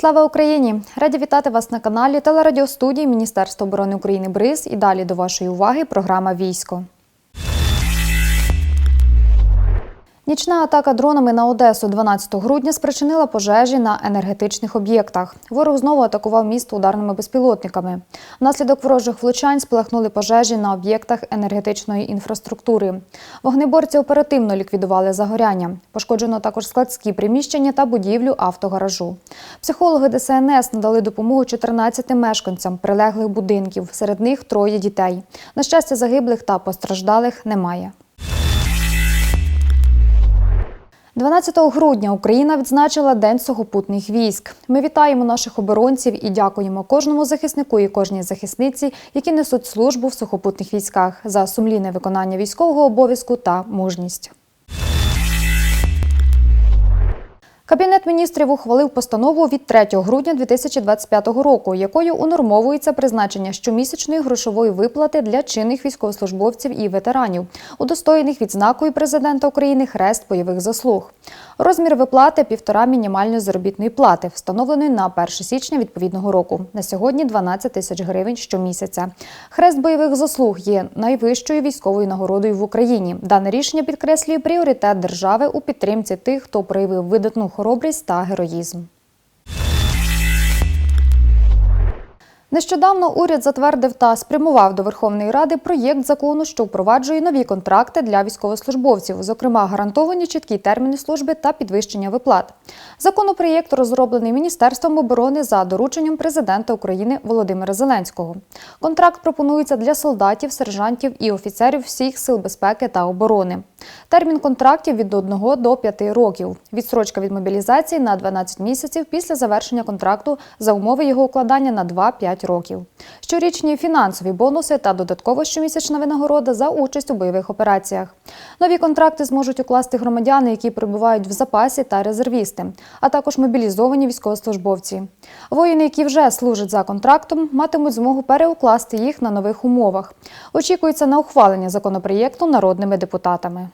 Слава Україні! Раді вітати вас на каналі телерадіостудії Міністерства оборони України БРИЗ. І далі до вашої уваги програма Військо. Нічна атака дронами на Одесу 12 грудня спричинила пожежі на енергетичних об'єктах. Ворог знову атакував місто ударними безпілотниками. Внаслідок ворожих влучань спалахнули пожежі на об'єктах енергетичної інфраструктури. Вогнеборці оперативно ліквідували загоряння. Пошкоджено також складські приміщення та будівлю автогаражу. Психологи ДСНС надали допомогу 14 мешканцям прилеглих будинків. Серед них троє дітей. На щастя, загиблих та постраждалих немає. 12 грудня Україна відзначила День сухопутних військ. Ми вітаємо наших оборонців і дякуємо кожному захиснику і кожній захисниці, які несуть службу в сухопутних військах за сумлінне виконання військового обов'язку та мужність. Кабінет міністрів ухвалив постанову від 3 грудня 2025 року, якою унормовується призначення щомісячної грошової виплати для чинних військовослужбовців і ветеранів, удостоєних відзнакою президента України Хрест бойових заслуг. Розмір виплати півтора мінімальної заробітної плати, встановленої на 1 січня відповідного року. На сьогодні 12 тисяч гривень щомісяця. Хрест бойових заслуг є найвищою військовою нагородою в Україні. Дане рішення підкреслює пріоритет держави у підтримці тих, хто проявив видатну хоробрість та героїзм. Нещодавно уряд затвердив та спрямував до Верховної Ради проєкт закону, що впроваджує нові контракти для військовослужбовців, зокрема гарантовані чіткі терміни служби та підвищення виплат. Законопроєкт розроблений Міністерством оборони за дорученням президента України Володимира Зеленського. Контракт пропонується для солдатів, сержантів і офіцерів всіх сил безпеки та оборони. Термін контрактів від 1 до 5 років. Відстрочка від мобілізації на 12 місяців після завершення контракту за умови його укладання на 2-5 років. Щорічні фінансові бонуси та додатково щомісячна винагорода за участь у бойових операціях. Нові контракти зможуть укласти громадяни, які перебувають в запасі та резервісти, а також мобілізовані військовослужбовці. Воїни, які вже служать за контрактом, матимуть змогу переукласти їх на нових умовах. Очікується на ухвалення законопроєкту народними депутатами.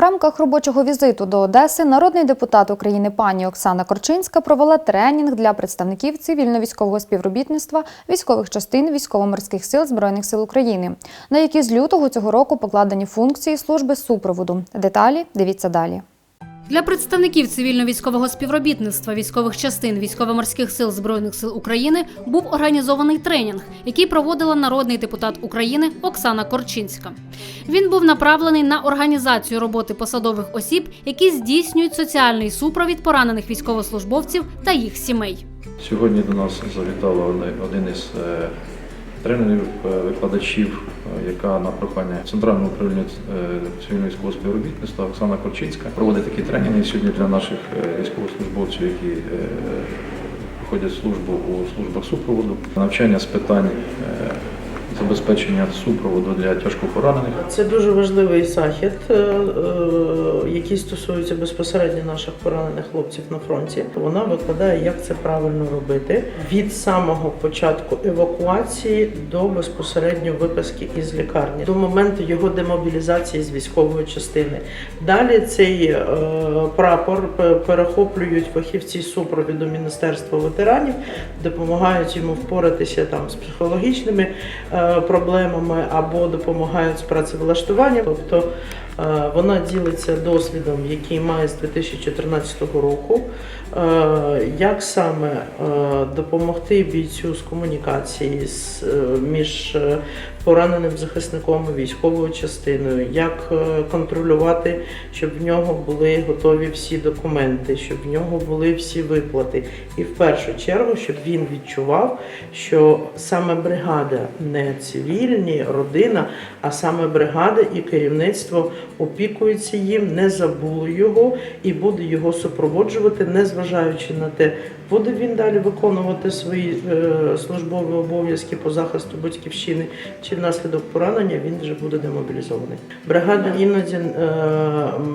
Рамках робочого візиту до Одеси народний депутат України пані Оксана Корчинська провела тренінг для представників цивільно-військового співробітництва військових частин військово-морських сил Збройних сил України, на які з лютого цього року покладені функції служби супроводу. Деталі дивіться далі. Для представників цивільно-військового співробітництва військових частин військово-морських сил збройних сил України був організований тренінг, який проводила народний депутат України Оксана Корчинська. Він був направлений на організацію роботи посадових осіб, які здійснюють соціальний супровід поранених військовослужбовців та їх сімей. Сьогодні до нас завітала один із е, тренерів е, викладачів, е, яка на прохання Центрального управління е, цивільного військового співробітництва Оксана Корчинська проводить такі тренінги сьогодні для наших військовослужбовців, які проходять службу у службах супроводу, навчання з питань забезпечення супроводу для тяжкопоранених. Це дуже важливий захід, який стосується безпосередньо наших поранених хлопців на фронті. Вона викладає, як це правильно робити від самого початку евакуації до безпосередньо виписки із лікарні, до моменту його демобілізації з військової частини. Далі цей е, прапор перехоплюють фахівці супровіду Міністерства ветеранів, допомагають йому впоратися там з психологічними е, проблемами або допомагають з працевлаштуванням. Тобто вона ділиться досвідом, який має з 2014 року, е, як саме е, допомогти бійцю з комунікації е, між е, пораненим захисником військовою частиною, як е, контролювати, щоб в нього були готові всі документи, щоб в нього були всі виплати. І в першу чергу, щоб він відчував, що саме бригада не цивільні, родина, а саме бригада і керівництво опікується їм, не забуло його і буде його супроводжувати, незважаючи на те, буде він далі виконувати свої е, службові обов'язки по захисту батьківщини, чи внаслідок поранення він вже буде демобілізований. Бригада іноді е,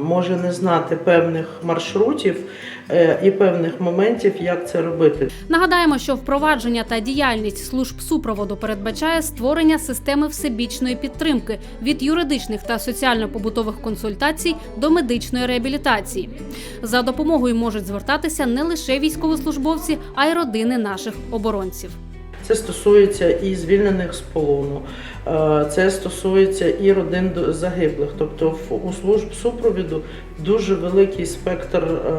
може не знати певних маршрутів е, і певних моментів, як це робити. Нагадаємо, що впровадження та діяльність служб супроводу передбачає створення системи всебічної підтримки від юридичних та соціально-побутових побутових консультацій до медичної реабілітації. За допомогою можуть звертатися не лише військовослужбовці, а й родини наших оборонців. Це стосується і звільнених з полону, це стосується і родин загиблих. Тобто у служб супровіду дуже великий спектр е,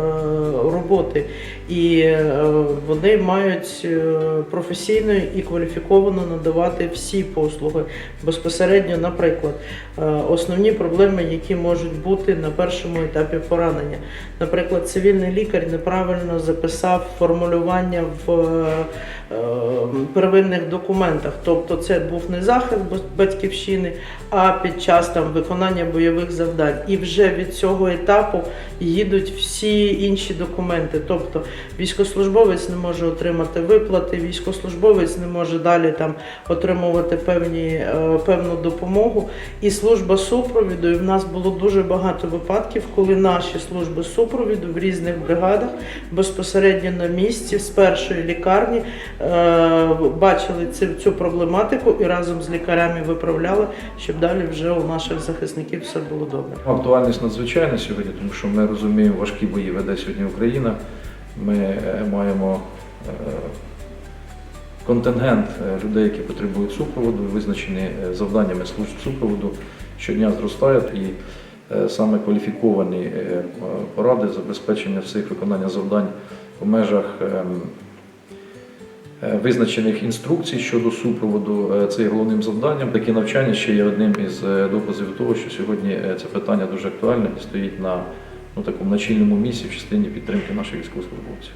роботи, і е, вони мають е, професійно і кваліфіковано надавати всі послуги. Безпосередньо, наприклад, е, основні проблеми, які можуть бути на першому етапі поранення. Наприклад, цивільний лікар неправильно записав формулювання в е, е, первинних документах. Тобто це був не захист батьківщини, а під час там виконання бойових завдань. І вже від цього етапу їдуть всі інші документи. Тобто військовослужбовець не може отримати виплати, військовослужбовець не може далі там отримувати певні, е, певну допомогу. І служба супровіду, і в нас було дуже багато випадків, коли наші служби супровіду в різних бригадах безпосередньо на місці з першої лікарні е, бачили цю, цю проблематику і разом з лікарями виправляли, щоб далі вже у наших захисників все було добре. Актуальність надзвичайна сьогодні, тому що ми розуміємо, важкі бої веде сьогодні Україна. Ми е, маємо е, контингент е, людей, які потребують супроводу, визначені завданнями служб супроводу щодня зростають і саме кваліфіковані поради забезпечення всіх виконання завдань в межах ем, визначених інструкцій щодо супроводу. цих Це є головним завданням. Такі навчання ще є одним із е, доказів того, що сьогодні е, це питання дуже актуальне і стоїть на ну, такому начільному місці в частині підтримки наших військовослужбовців.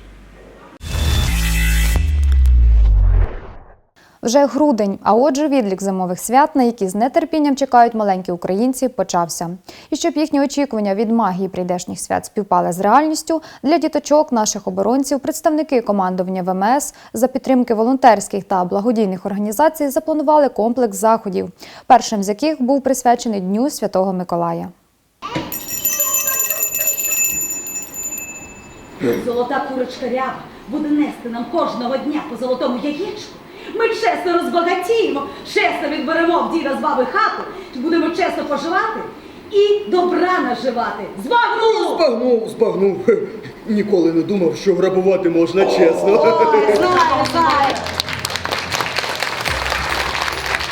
Вже грудень, а отже, відлік зимових свят, на які з нетерпінням чекають маленькі українці, почався. І щоб їхні очікування від магії прийдешніх свят співпали з реальністю, для діточок наших оборонців представники командування ВМС за підтримки волонтерських та благодійних організацій запланували комплекс заходів, першим з яких був присвячений Дню Святого Миколая. Золота курочка рява буде нести нам кожного дня по золотому яєчку. Ми чесно розбагатіємо, чесно відберемо в діда з баби хату, будемо чесно поживати і добра наживати. Збагну! Збагнув, збагнув. Хе, Ніколи не думав, що грабувати можна чесно. Ой, знаю, знаю.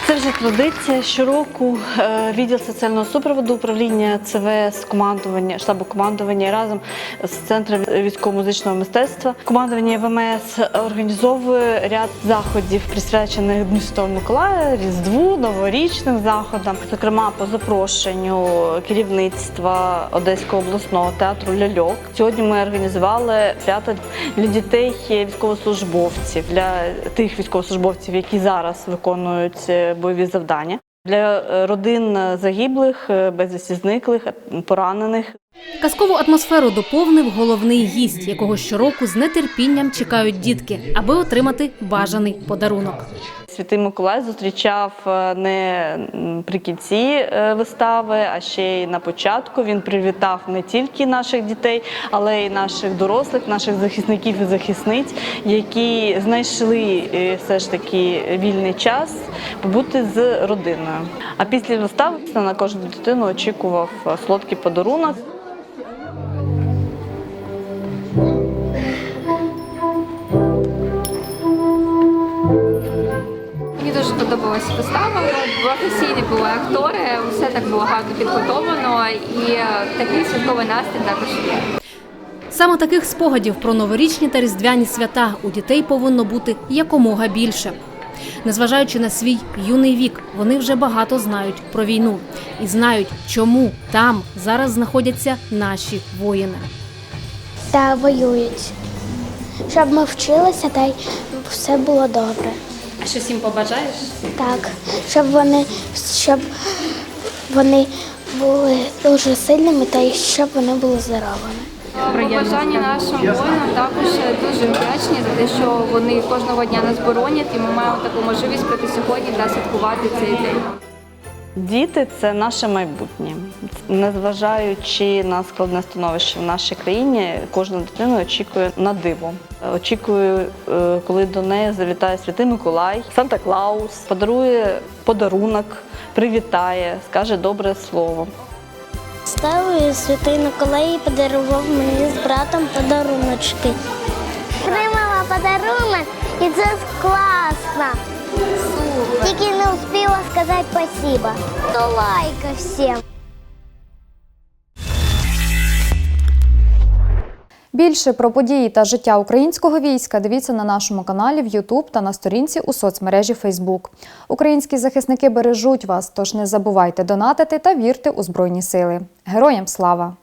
Це вже традиція. Щороку е, відділ соціального супроводу управління ЦВС, командування, штабу командування разом з центром військово-музичного мистецтва. Командування ВМС організовує ряд заходів, присвячених Дню Святого Миколая, Різдву, новорічним заходам, зокрема по запрошенню керівництва Одеського обласного театру Ляльок. Сьогодні ми організували свято для дітей військовослужбовців, для тих військовослужбовців, які зараз виконують е, бойові завдання. Для е, родин е, загиблих, е, безвісті зниклих, поранених. Казкову атмосферу доповнив головний гість, якого щороку з нетерпінням чекають дітки, аби отримати бажаний подарунок. Святий Миколай зустрічав е, не при кінці е, вистави, а ще й на початку. Він привітав не тільки наших дітей, але й наших дорослих, наших захисників і захисниць, які знайшли е, все ж таки вільний час побути з родиною. А після вистави на кожну дитину очікував солодкий подарунок. Подобалася вистава. Професійні були актори, все так було гарно підготовлено, і е, такий святковий настрій також є. Саме таких спогадів про новорічні та різдвяні свята у дітей повинно бути якомога більше. Незважаючи на свій юний вік, вони вже багато знають про війну і знають, чому там зараз знаходяться наші воїни. та воюють. Щоб ми вчилися та й все було добре. А щось їм побажаєш? Так, щоб вони, щоб вони були дуже сильними та й щоб вони були здоровими. Побажання нашим воїнам також дуже вдячні за те, що вони кожного дня нас боронять, і ми маємо таку можливість прийти сьогодні та святкувати цей день. Діти це наше майбутнє. Незважаючи на складне становище в нашій країні, кожна дитина очікує на диво. Очікує, е, коли до неї завітає святий Миколай, Санта Клаус, подарує подарунок, привітає, скаже добре слово. і святий Миколай подарував мені з братом подаруночки. Отримала подарунок і це класно. Тільки не успіла сказати спасибо. До лайка всім. Більше про події та життя українського війська дивіться на нашому каналі в YouTube та на сторінці у соцмережі Facebook. Українські захисники бережуть вас, тож не забувайте донатити та вірте у Збройні Сили. Героям слава!